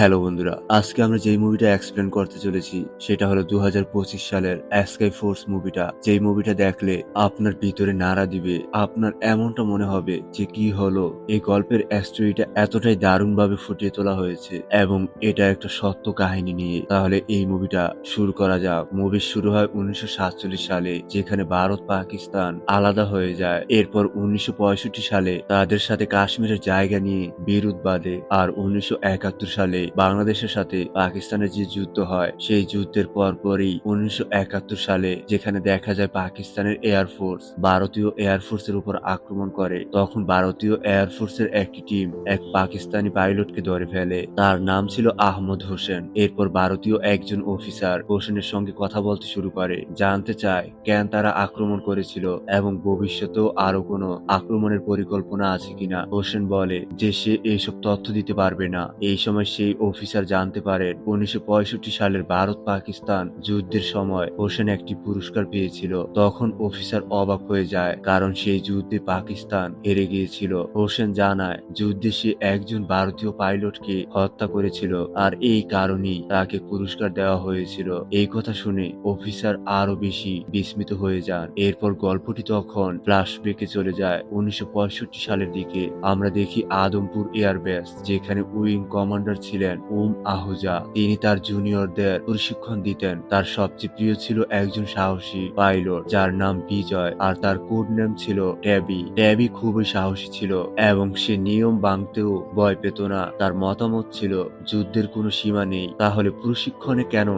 Hello বন্ধুরা, আজকে আমরা যেই মুভিটা এক্সপ্লেন করতে চলেছি, সেটা হলো দু হাজার পঁচিশ সালের স্কাই ফোর্স মুভিটা যেই মুভিটা দেখলে আপনার ভিতরে নাড়া দিবে, আপনার এমনটা মনে হবে যে কি হলো। এই গল্পের স্টোরিটা এতটাই দারুণ ভাবে ফুটিয়ে তোলা হয়েছে এবং এটা একটা সত্য কাহিনী নিয়ে। তাহলে এই মুভিটা শুরু করা যাক। মুভি শুরু হয় উনিশশো সাতচল্লিশ সালে, যেখানে ভারত, পাকিস্তান আলাদা হয়ে যায়। এরপর উনিশশো পঁয়ষট্টি সালে তাদের সাথে কাশ্মীরের জায়গা নিয়ে বিরোধ বাঁধে। আর উনিশশো একাত্তর সালে বাংলাদেশের সাথে পাকিস্তানের যে যুদ্ধ হয়, সেই যুদ্ধের পরপরই উনিশশো একাত্তর সালে যেখানে দেখা যায় পাকিস্তানের এয়ারফোর্স ভারতীয় এয়ারফোর্সের উপর আক্রমণ করে, তখন ভারতীয় এয়ারফোর্সের একটি টিম এক পাকিস্তানি পাইলটকে ধরে ফেলে। তার নাম ছিল আহমদ হোসেন। এরপর ভারতীয় একজন অফিসার হোসেনের সঙ্গে কথা বলতে শুরু করে, জানতে চায় কেন তারা আক্রমণ করেছিল এবং ভবিষ্যতেও আরও কোনো আক্রমণের পরিকল্পনা আছে কিনা। হোসেন বলে যে সে এইসব তথ্য দিতে পারবে না। এই সময় সেই অফিসার জানতে পারেন, উনিশশো পঁয়ষট্টি সালের ভারত পাকিস্তান যুদ্ধের সময় হোসেন একটি পুরস্কার পেয়েছিল। তখন অফিসার অবাক হয়ে যায়, কারণ সেই যুদ্ধে পাকিস্তান হেরে গিয়েছিল। হোসেন জানায়, যুদ্ধে সে একজন ভারতীয় পাইলটকে হত্যা করেছিল আর এই কারণেই তাকে পুরস্কার দেওয়া হয়েছিল। এই কথা শুনে অফিসার আরও বেশি বিস্মিত হয়ে যান। এরপর গল্পটি তখন ফ্ল্যাশব্যাকে চলে যায়, উনিশশো পঁয়ষট্টি সালের দিকে। আমরা দেখি আদমপুর এয়ারবেস যেখানে উইং কমান্ডার ছিলেন। উম আহুজা, তিনি তার জুনিয়রদের প্রশিক্ষণ দিতেন। তার সবচেয়ে প্রিয় ছিল একজন সাহসী পাইলট যার নাম বিজয়, আর তার কোড নেম ছিল ট্যাবি ট্যাবি খুবই সাহসী ছিল এবং সে নিয়ম ভাঙতেও ভয় পেত না। তার মতামত ছিল, যুদ্ধের কোনো সীমা নেই, তাহলে প্রশিক্ষণে কেন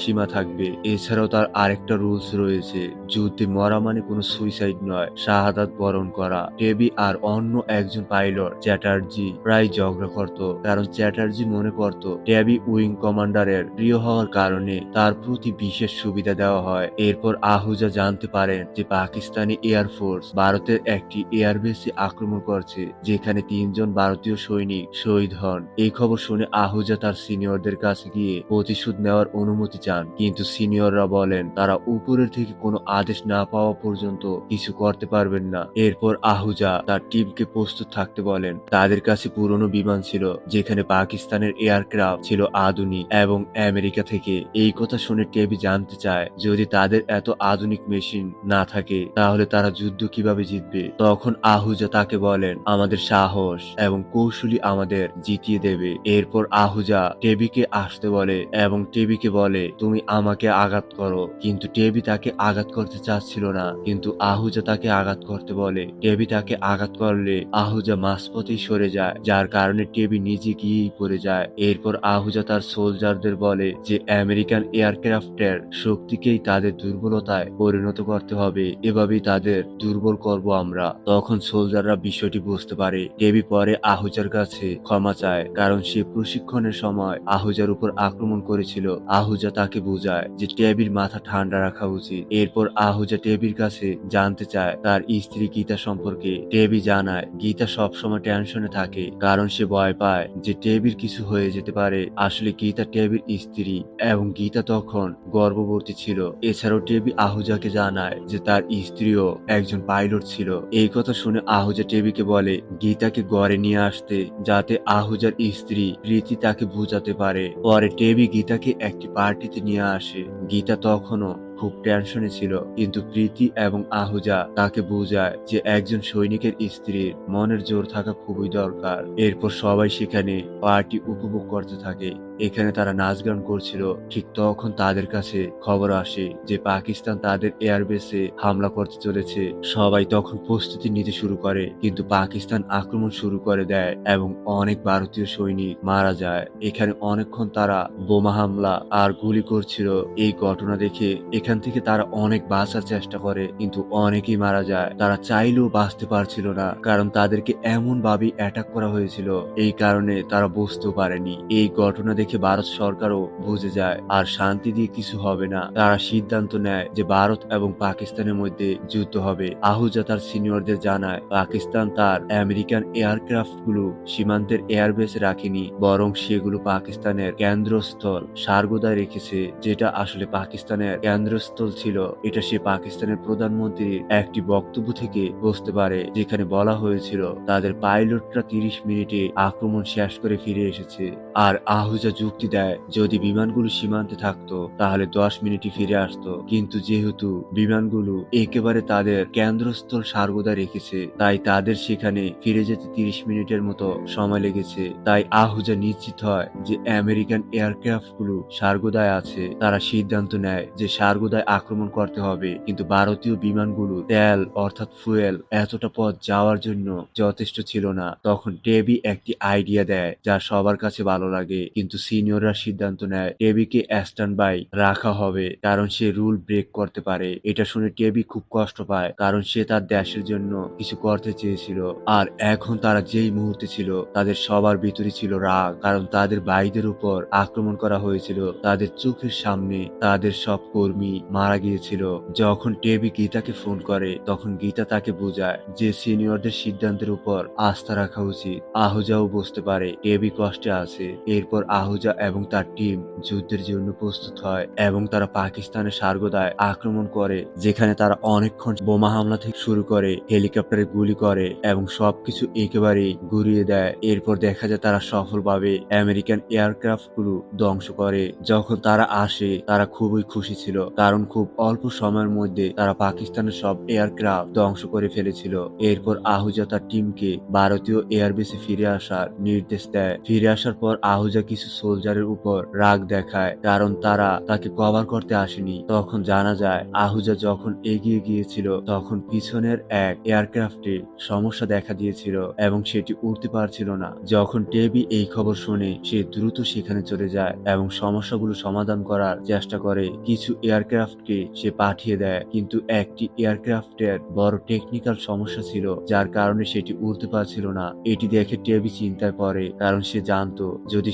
সীমা থাকবে। এছাড়াও তার আরেকটা রুলস রয়েছে, যুদ্ধে মরা মানে কোনো সুইসাইড নয়, শাহাদাত বরণ করা। টেবি আর অন্য একজন পাইলট চ্যাটার্জি প্রায় ঝগড়া করত, কারণ চ্যাটার্জি মনে করত ট্যাবি উইং কমান্ডারের প্রিয় হওয়ার কারণে তার প্রতি বিশেষ সুবিধা দেওয়া হয়। এরপর আহুজা জানতে পারেন যে পাকিস্তানি এয়ারফোর্স ভারতের একটি এয়ারবেসে আক্রমণ করছে, যেখানে তিনজন ভারতীয় সৈনিক শহীদ হন। এই খবর শুনে আহুজা তার সিনিয়রদের কাছে গিয়ে প্রতিশোধ নেওয়ার অনুমতি চান, কিন্তু সিনিয়ররা বলেন তারা উপরের থেকে কোনো আদেশ না পাওয়া পর্যন্ত কিছু করতে পারবেন না। এরপর আহুজা তার টিমকে প্রস্তুত থাকতে বলেন, তাদের কাছে পুরনো বিমান ছিল, যেখানে পাকিস্তানের এয়ারক্রাফট ছিল আধুনিক এবং আমেরিকা থেকে। এই কথা শুনে টেবি জানতে চায়, যদি তাদের এত আধুনিক মেশিন না থাকে, তাহলে তারা যুদ্ধ কীভাবে জিতবে? তখন আহুজা তাকে বলেন, আমাদের সাহস এবং কৌশলী আমাদের জিতিয়ে দেবে। এরপর আহুজা টেবিকে আসতে বলে এবং টেবিকে বলে তুমি আমাকে আঘাত করো। কিন্তু টেবি তাকে আঘাত করতে চাচ্ছিল না। কিন্তু আহুজা তাকে আঘাত করতে বলে। টেবি তাকে আঘাত করলে আহুজা মাঝপথেই সরে যায়, যার কারণে টেবি নিজে গিয়েই পড়ে যায়। এরপর আহুজা তার সোলজারদের বলে যে, আমেরিকান এয়ারক্রাফটের শক্তিকেই তাদের দুর্বলতায় পরিণত করতে হবে। এভাবেই তাদের দুর্বল করব আমরা। তখন সোলজাররা বিষয়টি বুঝতে পারে। টেবি পরে আহুজার কাছে ক্ষমা চায়, কারণ সে প্রশিক্ষণের সময় আহুজার উপর আক্রমণ করেছিল। আহুজা তাকে বোঝায় যে টেবির মাথা ঠান্ডা রাখা উচিত। এরপর আহুজা টেবির কাছে জানতে চায়, তার স্ত্রী গীতা সম্পর্কে। টেবি জানায়, গীতা সবসময় টেনশনে থাকে, কারণ সে ভয় পায় যে টেবির কিছু হয়ে যেতে পারে। আসলে গীতা টেবির স্ত্রী এবং গীতা তখন গর্ভবতী ছিল। এছাড়াও টেবি আহুজাকে জানায় যে তার স্ত্রীও একজন পাইলট ছিল। এই কথা শুনে আহুজা টেবিকে বলে, গীতাকে গড়ে নিয়ে আসতে যাতে আহুজার স্ত্রী প্রীতি তাকে বুঝাতে পারে। পরে টেবি গীতাকে একটি পার্টিতে নিয়ে আসে। গীতা তখনও খুব টেনশনে ছিল, কিন্তু প্রীতি এবং আহুজা তাকে বোঝায় যে একজন সৈনিকের স্ত্রীর মনের জোর থাকা খুবই দরকার। এরপর সবাই সেখানে পার্টি উপভোগ করতে থাকে। এখানে তারা নাচ গান করছিল। ঠিক তখন তাদের কাছে খবর আসে যে পাকিস্তান তাদের এয়ারবেসে হামলা করতে চলেছে। সবাই তখন প্রস্তুতি নিতে শুরু করে, কিন্তু পাকিস্তান আক্রমণ শুরু করে দেয় এবং অনেক ভারতীয় সৈনিক মারা যায়। এখানে অনেকক্ষণ তারা বোমা হামলা আর গুলি করছিল। এই ঘটনা দেখে এখান থেকে তারা অনেক বাঁচার চেষ্টা করে, কিন্তু অনেকেই মারা যায়। তারা চাইলেও বাঁচতে পারছিল না, কারণ তাদেরকে এমন ভাবে অ্যাটাক করা হয়েছিল। এই কারণে তারা বুঝতেও পারেনি। এই ঘটনা দেখে ভারত সরকারও বুঝে যায়, আর শান্তি দিয়ে কিছু হবে না। তারা সিদ্ধান্ত নেয় যে ভারত এবং পাকিস্তানের মধ্যে যুদ্ধ হবে। আহুজা তার সিনিয়রদের জানায়, পাকিস্তান তার আমেরিকান এয়ারক্রাফটগুলো সীমান্তের এয়ারবেসে রাখেনি, বরং সেগুলো পাকিস্তানের কেন্দ্রস্থল সারগোদায় রেখেছে, যেটা আসলে পাকিস্তানের কেন্দ্রস্থল ছিল। এটা সে পাকিস্তানের প্রধানমন্ত্রীর একটি বক্তব্য থেকে বুঝতে পারে, যেখানে বলা হয়েছিল, তাদের পাইলটরা তিরিশ মিনিটে আক্রমণ শেষ করে ফিরে এসেছে। আর আহুজা যুক্তি দেয়, যদি বিমানগুলো সীমান্তে থাকতো, তাহলে দশ মিনিটে ফিরে আসতো। কিন্তু যেহেতু বিমানগুলো একেবারে তাদের কেন্দ্রস্থল সারগোদা রেখেছে, তাই তাদের সেখানে ফিরে যেতে তিরিশ মিনিটের মতো সময় লেগেছে। তাই আহুজা নিশ্চিত হয় যে আমেরিকান এয়ারক্রাফটগুলো সারগোদায় আছে। তারা সিদ্ধান্ত নেয় যে সার্গোদায় আক্রমণ করতে হবে। কিন্তু ভারতীয় বিমানগুলো তেল, অর্থাৎ ফুয়েল, এতটা পথ যাওয়ার জন্য যথেষ্ট ছিল না। তখন টেবি একটি আইডিয়া দেয়, যা সবার কাছে ভালো লাগে। কিন্তু সিনিয়ররা সিদ্ধান্ত নেয়, টেবিকে স্ট্যান্ড বাই রাখা হবে কারণ সে রুল ব্রেক করতে পারে। এটা শুনে টেবি খুব কষ্ট পায় কারণ সে তার দেশের জন্য কিছু করতে চেয়েছিল। আর এখন তারা যেই মুহূর্তে ছিল, তাদের সবার ভিতরে ছিল রাগ কারণ তাদের ভাইদের উপর আক্রমণ করা হয়েছিল। তাদের চোখের সামনে তাদের সব কর্মী মারা গিয়েছিল। যখন টেবি গীতাকে ফোন করে, তখন গীতা তাকে বোঝায় যে সিনিয়রদের সিদ্ধান্তের উপর আস্থা রাখা উচিত। আহুজাও বুঝতে পারে, টেবি কষ্টে আছে। এরপর আহুজা এবং তার টিম যুদ্ধের জন্য প্রস্তুত হয় এবং তারা পাকিস্তানের সার্গদায় আক্রমণ করে, যেখানে তারা অনেকক্ষণ বোমা হামলা থেকে শুরু করে, হেলিকপ্টারে গুলি করে এবং সবকিছু একেবারেই গুড়িয়ে দেয়। এরপর দেখা যায় তারা সফলভাবে আমেরিকান এয়ারক্রাফটগুলো ধ্বংস করে। যখন তারা আসে, তারা খুবই খুশি ছিল, কারণ খুব অল্প সময়ের মধ্যে তারা পাকিস্তানের সব এয়ারক্রাফট ধ্বংস করে ফেলেছিল। এরপর আহুজা তার টিমকে ভারতীয় এয়ারবেসে ফিরে আসার নির্দেশ দেয়। ফিরে আসার পর আহুজা কিছু সোলজারের উপর রাগ দেখায়, কারণ তারা তাকে কভার করতে আসেনি। তখন জানা যায়, আহুজা যখন এগিয়ে গিয়েছিল, তখন পিছনের এক এয়ারক্রাফটে সমস্যা দেখা দিয়েছিল এবং সেটি উঠতে পারছিল না। যখন টেবি এই খবর শুনে, সে দ্রুত সেখানে চলে যায় এবং সমস্যাগুলো সমাধান করার চেষ্টা করে। কিছু এয়ারক্রাফটকে সে পাঠিয়ে দেয়, কিন্তু একটি এয়ারক্রাফটের বড় টেকনিক্যাল সমস্যা ছিল, যার কারণে সেটি উড়তে পারছিল না। এটি দেখে টেবি চিন্তায় পড়ে, কারণ সে জানতো, যদি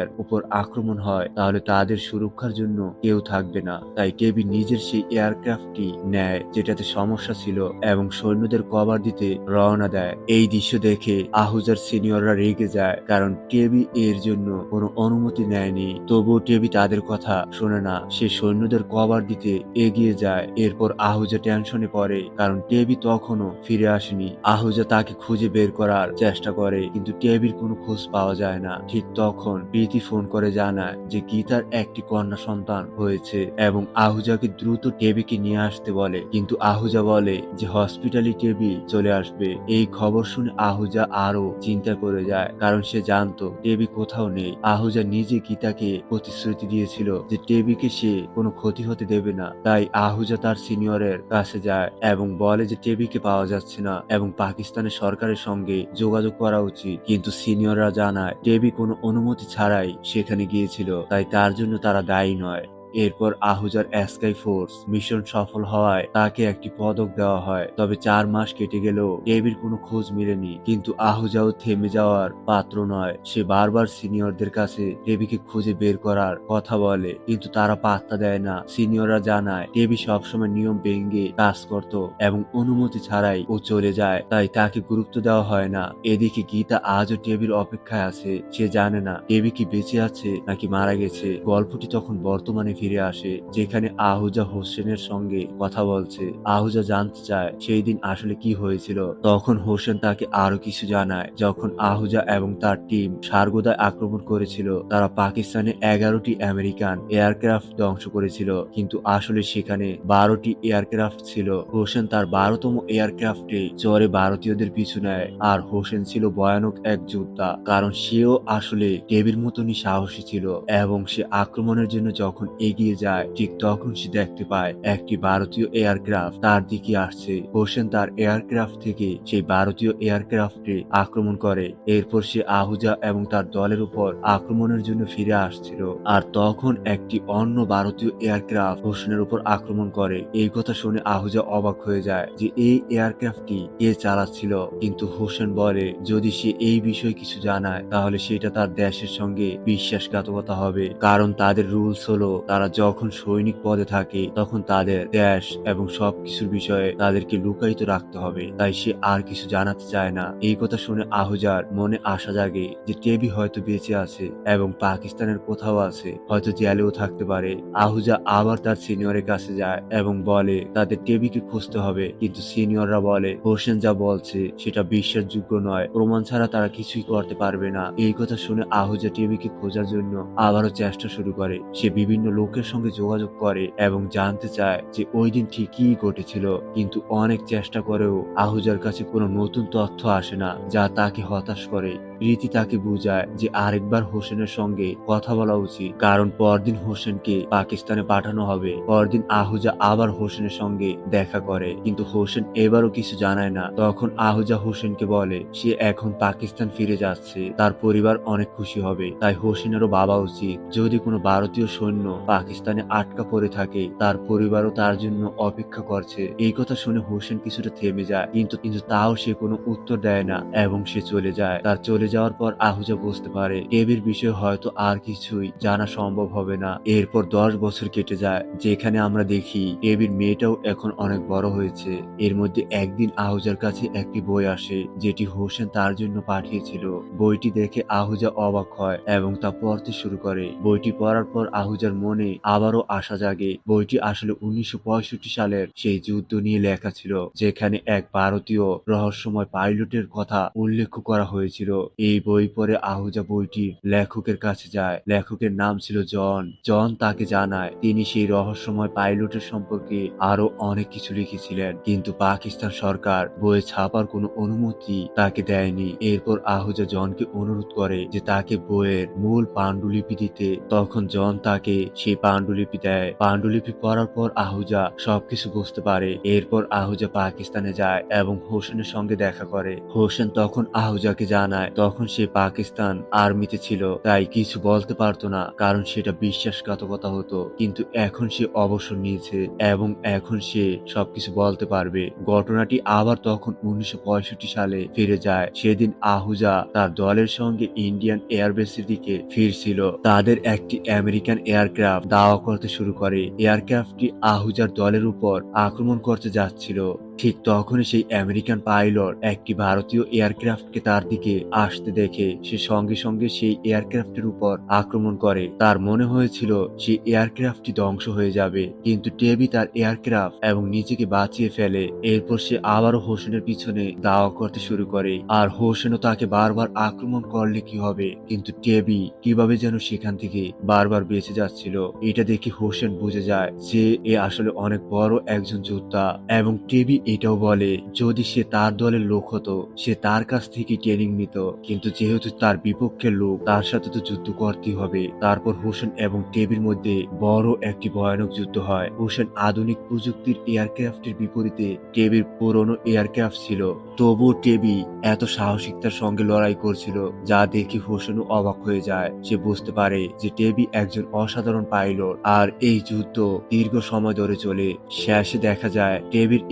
সৈন্যদের উপর আক্রমণ হয়, তাহলে তাদের সুরক্ষার জন্য কেউ থাকবে না। তাই টেবি নিজের সেই এয়ারক্রাফটটি নেয়, যেটাতে সমস্যা ছিল এবং সৈন্যদের কভার দিতে রওনা দেয়। এই দৃশ্য দেখে আহুজার সিনিয়ররা রেগে যায়, কারণ টেবি এর জন্য কোনো অনুমতি নেয়নি। তবুও টেবি তাদের কথা শোনে না। সে সৈন্যদের কভার দিতে এগিয়ে যায়, এরপর আহুজা টেনশনে পড়ে, কারণ টেবি তখনও ফিরে আসেনি। আহুজা তাকে খুঁজে বের করার চেষ্টা করে, কিন্তু টেবির কোনো খোঁজ পাওয়া যায় না। ঠিক তখন প্রীতি ফোন করে জানায় যে গীতার একটি কন্যা সন্তান হয়েছে এবং আহুজাকে দ্রুত টেবিকে নিয়ে আসতে বলে। কিন্তু আহুজা বলে যে হসপিটালি টেবি চলে আসবে। এই খবর শুনে আহুজা আরও চিন্তা করে যায়, কারণ সে জানতো টেবি কোথাও নেই। আহুজা নিজে গীতাকে প্রতিশ্রুতি দিয়েছিল যে টেবিকে সে কোনো ক্ষতি হতে দেবে না। তাই আহুজা তার সিনিয়রের কাছে যায় এবং বলে যে টেবিকে পাওয়া যাচ্ছে না এবং পাকিস্তানের সরকারের সঙ্গে যোগাযোগ করা উচিত। কিন্তু সিনিয়ররা জানায়, টেবি কোনো অনুমতি ছাড়াই সেখানে গিয়েছিল তাই তার জন্য তারা দায়ী নয়। এরপর আহুজার স্কাই ফোর্স মিশন সফল হওয়ায় তাকে একটি পদক দেওয়া হয়। তবে চার মাস কেটে গেলেও টেবির কোনো খোঁজ মেলেনি। কিন্তু আহুজাও থেমে যাওয়ার পাত্র নয়। সে বারবার সিনিয়রদের কাছে টেবিকে খুঁজে বের করার কথা বলে। কিন্তু তারা পাত্তা দেয় না। সিনিয়ররা জানায় টেবি সবসময় নিয়ম ভেঙ্গে কাজ করত এবং অনুমতি ছাড়াই ও চলে যায়। তাই তাকে গুরুত্ব দেওয়া হয় না। এদিকে গীতা আজও টেবির অপেক্ষায় আছে। সে জানে না টেবি কি বেঁচে আছে নাকি মারা গেছে। গল্পটি তখন বর্তমানে ফিরে আসে, যেখানে আহুজা হোসেনের সঙ্গে কথা বলছে। আহুজা জানতে চায়, সেই দিন আসলে কি হয়েছিল। তখন হোসেন তাকে আরও কিছু জানায়। যখন আহুজা এবং তার টিম সার্গোদায় আক্রমণ করেছিল, তারা পাকিস্তানে এগারোটি আমেরিকান এয়ারক্রাফট ধ্বংস করেছিল। কিন্তু আসলে সেখানে বারোটি এয়ারক্রাফট ছিল। হোসেন তার বারোতম এয়ারক্রাফটে চরে ভারতীয়দের পিছু নেয়। আর হোসেন ছিল ভয়ানক এক যোদ্ধা, কারণ সেও আসলে টেবির মতনই সাহসী ছিল। এবং সে আক্রমণের জন্য যখন এগিয়ে যায়। ঠিক তখন সে দেখতে পায়, একটি ভারতীয় এয়ারক্রাফট তার দিকে আসছে। হোসেন তার এয়ারক্রাফট থেকে সেই ভারতীয় এয়ারক্রাফটে আক্রমণ করে। এরপর সে আহুজা এবং তার দলের উপর আক্রমণের জন্য ফিরে আসছিল। আর তখন একটি অন্য ভারতীয় এয়ারক্রাফট হোসেনের উপর আক্রমণ করে। এই কথা শুনে আহুজা অবাক হয়ে যায় যে এই এয়ারক্রাফটটি কে চালাচ্ছিল। কিন্তু হোসেন বলে, যদি সে এই বিষয়ে কিছু জানায়, তাহলে সেটা তার দেশের সঙ্গে বিশ্বাসঘাতকতা হবে। কারণ তাদের রুলস হলো, তারা যখন সৈনিক পদে থাকে, তখন তাদের দেশ এবং সবকিছুর বিষয়ে তাদেরকে লুকায়িত রাখতে হবে। তাই সে আর কিছু জানাতে চায় না। এই কথা শুনে আহুজার মনে আশা জাগে যে টেবি হয়তো বেঁচে আছে এবং পাকিস্তানের কোথাও আছে, হয়তো জেলেও থাকতে পারে। আহুজা আবার তার সিনিয়রের কাছে যায় এবং বলে, তাদের টেবিকে খুঁজতে হবে। কিন্তু সিনিয়ররা বলে, হোসেন যা বলছে, সেটা বিশ্বাসযোগ্য নয়। প্রমাণ ছাড়া তারা কিছুই করতে পারবে না। এই কথা শুনে আহুজা টেবিকে খোঁজার জন্য আবারও চেষ্টা শুরু করে। সে বিভিন্ন লোকের সঙ্গে যোগাযোগ করে এবং জানতে চায় যে ওই দিন ঠিকই ঘটেছিল। কিন্তু অনেক চেষ্টা করেও আহুজার কাছে কোনো নতুন তথ্য আসে না যা তাকে হতাশ করে। রীতি তাকে বুঝায় যে আরেকবার হোসেনের সঙ্গে কথা বলা উচিত। কারণ পরদিন হোসেনকে পাকিস্তানে পাঠানো হবে। পরদিন আহুজা আবার হোসেনের সঙ্গে দেখা করে। কিন্তু হোসেন এবারও কিছু জানায় না। তখন আহুজা হোসেনকে বলে, সে এখন পাকিস্তান ফিরে যাচ্ছে। তার পরিবার অনেক খুশি হবে। তাই হোসেনেরও বাবা উচিত। যদি কোনো ভারতীয় সৈন্য পাকিস্তানে আটকা পড়ে থাকে, তার পরিবারও তার জন্য অপেক্ষা করছে। এই কথা শুনে হোসেন কিছুটা থেমে যায়। কিন্তু কিন্তু তাও সে কোনো উত্তর দেয় না এবং সে চলে যায়। তার চলে যাওয়ার পর আহুজা বুঝতে পারে টেবির বিষয়ে হয়তো আর কিছুই জানা সম্ভব হবে না। এরপর দশ বছর কেটে যায়, যেখানে আমরা দেখি টেবির মেয়েটাও এখন অনেক বড় হয়েছে। এর মধ্যে একদিন আহুজার কাছে একটি বই আসে, যেটি হোসেন তার জন্য পাঠিয়েছিল। বইটি দেখে আহুজা অবাক হয় এবং তা পড়তে শুরু করে। বইটি পড়ার পর আহুজার মনে আবারও আশা জাগে। বইটি আসলে উনিশশো পঁয়ষট্টি সালের সেই যুদ্ধ নিয়ে লেখা ছিল, যেখানে এক ভারতীয় রহস্যময় পাইলটের কথা উল্লেখ করা হয়েছিল। এই বই পড়ে আহুজা বইটি লেখকের কাছে যায়। লেখকের নাম ছিল জন। জন তাকে জানায়, তিনি সেই রহস্যময় পাইলটের সম্পর্কে আরও অনেক কিছু লিখেছিলেন। কিন্তু পাকিস্তান সরকার বইয়ে ছাপার কোনো অনুমতি তাকে দেয়নি। এরপর আহুজা জনকে অনুরোধ করে যে তাকে বইয়ের মূল পাণ্ডুলিপি দিতে। তখন জন তাকে সেই পাণ্ডুলিপি দেয়। পাণ্ডুলিপি পড়ার পর আহুজা সবকিছু বুঝতে পারে। এরপর আহুজা পাকিস্তানে যায় এবং হোসেনের সঙ্গে দেখা করে। হোসেন তখন আহুজাকে জানায় সে পাকিস্তান আর্মিতে ছিল, তাই কিছু বলতে পারতো না, কারণ সেটা বিশ্বাসঘাতকতা হতো। কিন্তু এখন সে অবসর নিয়েছে এবং এখন সে সবকিছু বলতে পারবে। ঘটনাটি আবার তখন উনিশশো পঁয়ষট্টি সালে ফিরে যায়। সেদিন আহুজা তার দলের সঙ্গে ইন্ডিয়ান এয়ারবেসের দিকে ফিরছিল। তাদের একটি আমেরিকান এয়ারক্রাফট দাওয়া করতে শুরু করে। এয়ারক্রাফটটি আহুজার দলের উপর আক্রমণ করতে যাচ্ছিল। ঠিক তখনই সেই আমেরিকান পাইলট একটি ভারতীয় এয়ারক্রাফটকে তার দিকে আসতে দেখে সে সঙ্গে সঙ্গে সেই এয়ারক্রাফটের উপর আক্রমণ করে। তার মনে হয়েছিল সেই এয়ারক্রাফটটি ধ্বংস হয়ে যাবে, কিন্তু টেবি তার এয়ারক্রাফট এবং নিজেকে বাঁচিয়ে ফেলে। এরপর সে আবারও হোসেনের পিছনে দাওয়া করতে শুরু করে। আর হোসেনও তাকে বারবার আক্রমণ করলে কি হবে? কিন্তু টেবি কীভাবে যেন সেখান থেকে বারবার বেঁচে যাচ্ছিল, এটা দেখে হোসেন বুঝে যায় যে এ আসলে অনেক বড় একজন যোদ্ধা। এবং টেবি এটাও বলে, যদি সে তার দলের লোক হতো, সে তার কাছ থেকে ট্রেনিং নিত, কিন্তু যেহেতু তার বিপক্ষের লোক, তার সাথে তো যুদ্ধ করতেই হবে। তারপর হোসেন এবং টেবির মধ্যে বড় একটি ভয়ানক যুদ্ধ হয়। হোসেন আধুনিক প্রযুক্তির এয়ারক্রাফটের বিপরীতে টেবির পুরনো এয়ারক্রাফট ছিল। তবুও টেবি এত সাহসিকতার সঙ্গে লড়াই করছিল, যা দেখে হোসেনও অবাক হয়ে যায়। সে বুঝতে পারে যে টেবি একজন অসাধারণ পাইলট, আর এই যুদ্ধ দীর্ঘ সময় ধরে চলে। শেষে দেখা যায়, টেবির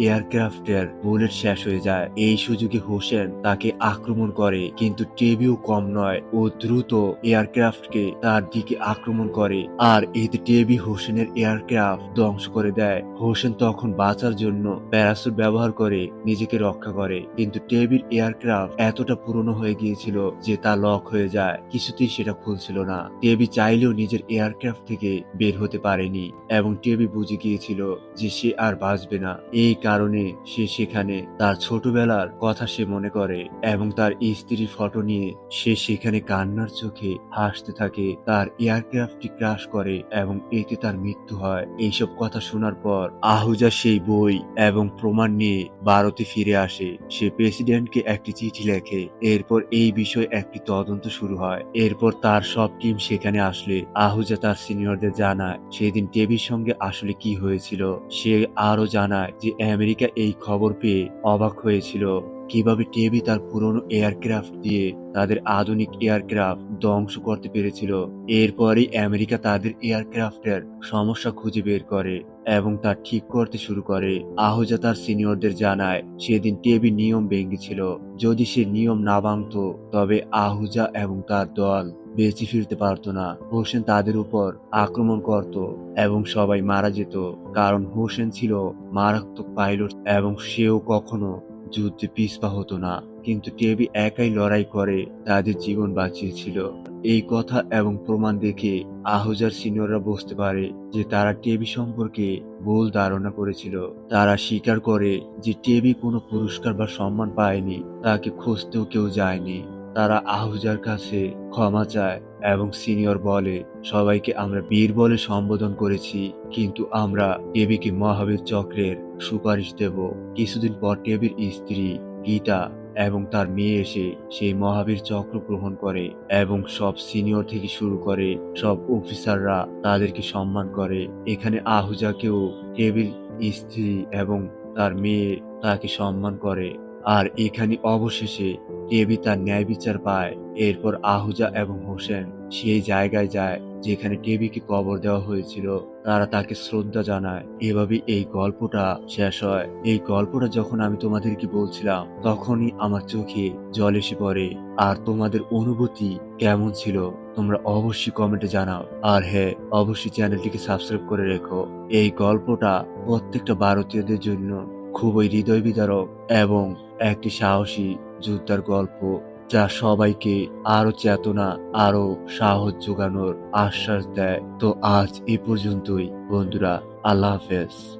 এয়ারক্রাফটের বুলেট শেষ হয়ে যায়। এই সুযোগে হোসেন তাকে আক্রমণ করে, কিন্তু টেবিও কম নয় ও দ্রুত এয়ারক্রাফটকে তার দিকে আক্রমণ করে। আর এতে টেবি হোসেনের এয়ারক্রাফট ধ্বংস করে দেয়। হোসেন তখন বাঁচার জন্য প্যারাসুট ব্যবহার করে নিজেকে রক্ষা করে, কিন্তু টেবির এয়ারক্রাফট এতটা পুরনো হয়ে গিয়েছিল যে তা লক হয়ে যায়। কিছুতেই সেটা খুলছিল না। টেবি চাইলেও নিজের এয়ারক্রাফট থেকে বের হতে পারেনি এবং টেবি বুঝে গিয়েছিল যে সে আর বাঁচবে না। এই কারণে সে সেখানে তার ছোটবেলার কথা সে মনে করে এবং তার স্ত্রীর ফটো নিয়ে সে সেখানে কান্নার চোখে হাসতে থাকে, তার এয়ারক্রাফটটি ক্রাশ করে এবং এতে তার মৃত্যু হয়। এইসব কথা শোনার পর আহুজা সেই বই এবং প্রমাণ নিয়ে ভারতে ফিরে আসে। সে প্রেসিডেন্টকে একটি চিঠি লেখে, এরপর এই বিষয়ে একটি তদন্ত শুরু হয়। এরপর তার সব টিম সেখানে আসলে। আহুজা তার সিনিয়রদের জানায়, সেদিন টেবির সঙ্গে আসলে কি হয়েছিল। সে আরও জানায় যে আমেরিকা এই খবর পেয়ে অবাক হয়েছিল কীভাবে টেবি তার পুরনো এয়ারক্রাফট দিয়ে তাদের আধুনিক এয়ারক্রাফট ধ্বংস করতে পেরেছিল। এরপরই আমেরিকা তাদের এয়ারক্রাফটের সমস্যা খুঁজে বের করে এবং তা ঠিক করতে শুরু করে। আহুজা তার সিনিয়রদের জানায়, সেদিন টেবি নিয়ম ভেঙেছিল। যদি সে নিয়ম না ভাঙত, তবে আহুজা এবং তার দল বেঁচে ফিরতে পারতো না। হোসেন তাদের উপর আক্রমণ করত এবং সবাই মারা যেত। কারণ হোসেন ছিল মারাত্মক পাইলট এবং সেও কখনো যুদ্ধে পিছপা হতো না। কিন্তু টেবি একাই লড়াই করে তাদের জীবন বাঁচিয়েছিল। এই কথা এবং প্রমাণ দেখে আহুজার সিনিয়ররা বুঝতে পারে যে তারা টেবি সম্পর্কে ভুল ধারণা করেছিল। তারা স্বীকার করে যে টেবি কোনো পুরস্কার বা সম্মান পায়নি। তাকে খুঁজতেও কেউ যায়নি। তারা আহুজার কাছে ক্ষমা চায় এবং সিনিয়র বলে, সবাইকে আমরা বীর বলে সম্বোধন করেছি, কিন্তু আমরা টেবিকে মহাবীর চক্রের সুপারিশ দেব। কিছুদিন পর টেবির স্ত্রী গীতা এবং তার মেয়ে এসে সেই মহাবীর চক্র গ্রহণ করে এবং সব সিনিয়র থেকে শুরু করে সব অফিসাররা তাদেরকে সম্মান করে। এখানে আহুজাকেও টেবিল স্ত্রী এবং তার মেয়ে তাকে সম্মান করে। আর এখানে অবশেষে টেবি তার ন্যায় বিচার পায়। এরপর আহুজা এবং হোসেন সেই জায়গায় যায় যেখানে টেবিকে কবর দেওয়া হয়েছিল। তারা তাকে শ্রদ্ধা জানায়। এভাবে এই গল্পটা শেষ হয়। এই গল্পটা যখন আমি তোমাদেরকে বলছিলাম, তখনই আমার চোখে জল এসে পড়ে। আর তোমাদের অনুভূতি কেমন ছিল, তোমরা অবশ্যই কমেন্টে জানাও। আর হ্যাঁ অবশ্যই চ্যানেলটিকে সাবস্ক্রাইব করে রেখো। এই গল্পটা প্রত্যেকটা ভারতীয়দের জন্য খুবই হৃদয় বিদারক এবং একটি সাহসী যোদ্ধার গল্প যা সবাইকে আরও চেতনা আরও সাহস যোগানোর আশ্বাস দেয়। তো আজ এ পর্যন্তই, বন্ধুরা, আল্লাহ হাফেজ।